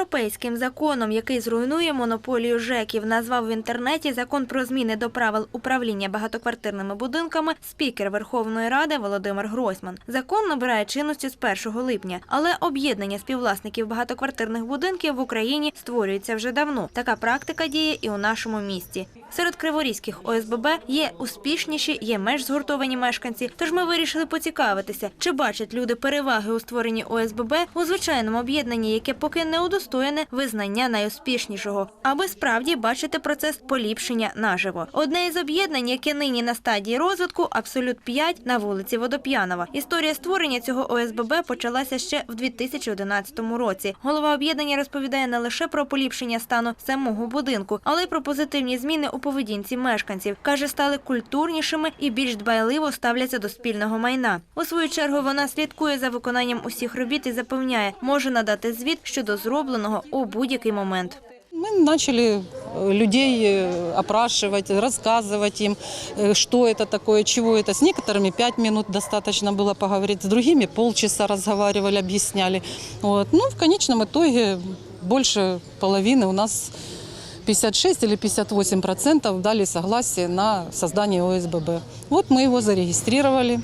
європейським законом, який зруйнує монополію ЖЕКів, назвав в інтернеті закон про зміни до правил управління багатоквартирними будинками спікер Верховної Ради Володимир Гройсман. Закон набирає чинності з 1 липня, але об'єднання співвласників багатоквартирних будинків в Україні створюється вже давно. Така практика діє і у нашому місті. Серед криворізьких ОСББ є успішніші, є менш згуртовані мешканці. Тож ми вирішили поцікавитися, чи бачать люди переваги у створенні ОСББ у звичайному об'єднанні, яке поки не удостоєне визнання найуспішнішого, аби справді бачити процес поліпшення наживо. Одне із об'єднань, яке нині на стадії розвитку, абсолют 5 на вулиці Водоп'янова. Історія створення цього ОСББ почалася ще в 2011 році. Голова об'єднання розповідає не лише про поліпшення стану самого будинку, але й про позитивні зміни у поведінці мешканців. Каже, стали культурнішими і більш дбайливо ставляться до спільного майна. У свою чергу вона слідкує за виконанням усіх робіт і запевняє, може надати звіт щодо зробленого у будь-який момент. Мы начали э, людей э, опрашивать, рассказывать им, э, что это такое, чего это. С некоторыми пять минут достаточно было поговорить, с другими полчаса разговаривали, объясняли. Вот. Ну, в конечном итоге больше половины у нас 56 или 58 процентов дали согласие на создание ОСББ. Вот мы его зарегистрировали.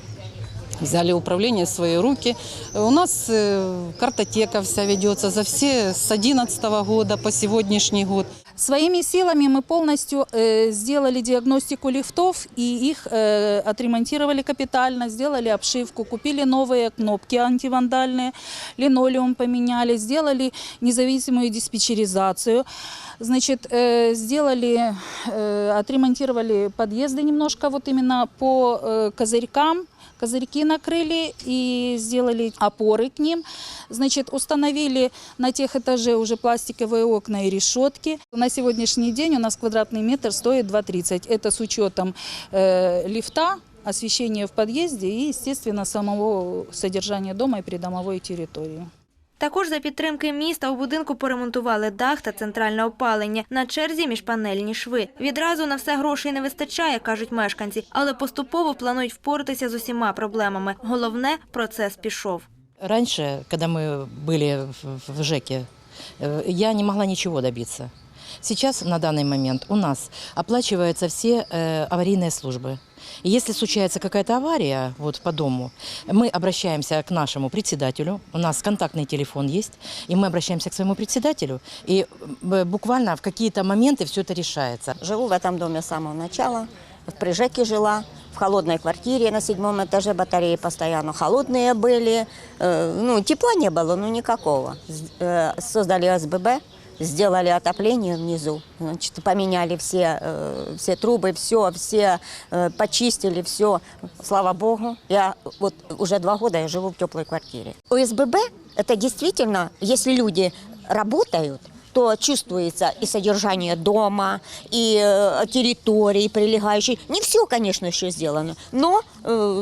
Взяли управление в свои руки. У нас э, картотека вся ведется за все с 2011 года по сегодняшний год. Своими силами мы полностью э, сделали диагностику лифтов и их э, отремонтировали капитально, сделали обшивку, купили новые кнопки антивандальные, линолеум поменяли, сделали независимую диспетчеризацию. Значит, э, сделали, отремонтировали подъезды немножко вот именно по козырькам, козырьки накрыли и сделали опоры к ним. Значит, установили на тех этаже уже пластиковые окна и решетки. На сегодняшний день у нас квадратный метр стоит 2,30. Это с учетом э, лифта, освещения в подъезде и, естественно, самого содержания дома и придомовой территории. Також за підтримки міста у будинку поремонтували дах та центральне опалення. На черзі міжпанельні шви. Відразу на все грошей не вистачає, кажуть мешканці, але поступово планують впоратися з усіма проблемами. Головне, процес пішов. Раньше, когда мы были в, в ЖЭКе, э, я не могла ничего добиться. Сейчас, на данный момент, у нас оплачиваются все э, аварийные службы. И если случается какая-то авария вот, по дому, мы обращаемся к нашему председателю, у нас контактный телефон есть, и мы обращаемся к своему председателю, и э, буквально в какие-то моменты все это решается. Живу в этом доме с самого начала. В Прижеке жила, в холодной квартире на седьмом этаже батареи постоянно холодные были. Э, ну, тепла не было, ну никакого. Э, Создали СББ, сделали отопление внизу, значит, поменяли все, э, все трубы, все, все э, почистили, все. Слава Богу, я вот уже два года я живу в теплой квартире. ОСББ – это действительно, если люди работают, то чувствуется и содержание дома, и э, территории прилегающей. Не все, конечно, еще сделано, но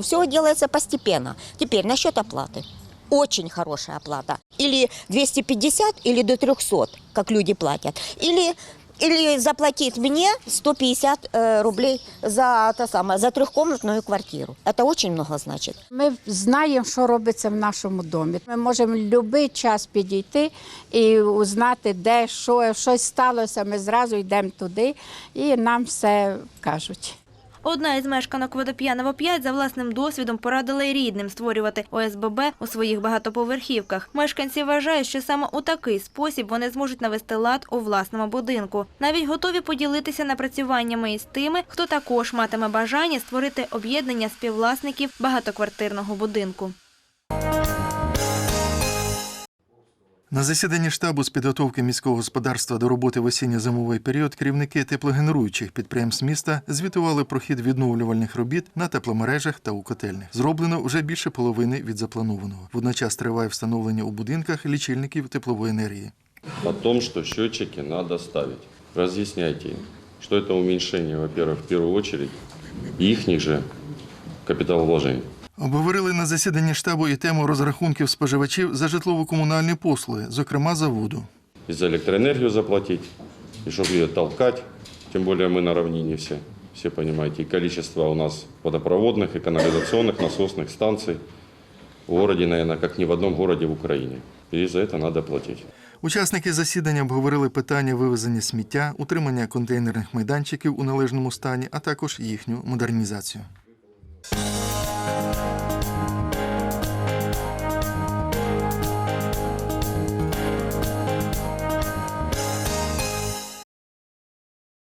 все делается постепенно. Теперь насчет оплаты. Очень хорошая оплата. Или 250, или до 300, как люди платят. Или, или заплатить мне 150 э, рублей за, то самое, за трехкомнатную квартиру. Это очень много значит. Ми знаємо, що робиться в нашому домі. Ми можемо в будь-який час підійти і узнати, де що, щось сталося. Ми зразу йдемо туди і нам все кажуть. Одна із мешканок Водоп'янова 5 за власним досвідом порадила й рідним створювати ОСББ у своїх багатоповерхівках. Мешканці вважають, що саме у такий спосіб вони зможуть навести лад у власному будинку. Навіть готові поділитися напрацюваннями із тими, хто також матиме бажання створити об'єднання співвласників багатоквартирного будинку. На засіданні штабу з підготовки міського господарства до роботи в осінньо-зимовий період керівники теплогенеруючих підприємств міста звітували про хід відновлювальних робіт на тепломережах та у котельних. Зроблено вже більше половини від запланованого. Водночас триває встановлення у будинках лічильників теплової енергії. о том, что счетчики надо ставить. Разъясняйте им, что это уменьшение, во-первых, в первую очередь, их же капиталовложений. Обговорили на засіданні штабу і тему розрахунків споживачів за житлово-комунальні послуги, зокрема за воду. И за электроэнергию заплатить, и чтобы ее толкать, тем более мы на равнине все, все понимаете, и количество у нас водопроводных и канализационных насосных станций в городе, наверное, как ни в одном городе в Украине. И за это надо платить. Учасники засідання обговорили питання вивезення сміття, утримання контейнерних майданчиків у належному стані, а також їхню модернізацію.